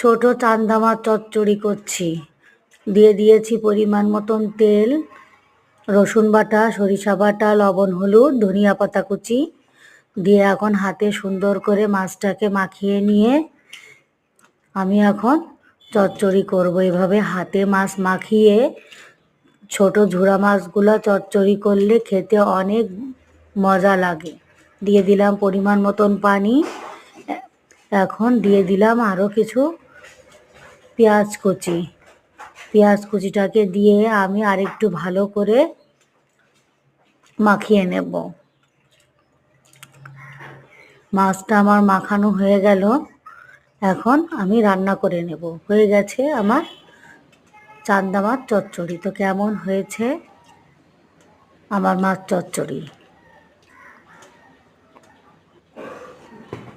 ছোট চান্দামা চচ্চড়ি করছি। দিয়ে দিয়েছি পরিমাণ মতন তেল, রসুন বাটা, সরিষা বাটা, লবণ, হলুদ, ধনিয়া পাতা কুচি। দিয়ে এখন হাতে সুন্দর করে মাছটাকে মাখিয়ে নিয়ে আমি এখন চচ্চড়ি করব। এভাবে হাতে মাছ মাখিয়ে ছোট ঝুরা মাছগুলো চচ্চড়ি করলে খেতে অনেক মজা লাগে। দিয়ে দিলাম পরিমাণ মতন পানি। এখন দিয়ে দিলাম আরও কিছু পেঁয়াজ কুচি। পেঁয়াজ কুচিটাকে দিয়ে আমি আরেকটু ভালো করে মাখিয়ে নেব। মাছটা আমার মাখানো হয়ে গেল। এখন আমি রান্না করে নেব। হয়ে গেছে আমার চান্দা মাছ চচ্চড়ি। তো কেমন হয়েছে? আমার মাছ চচ্চড়ি।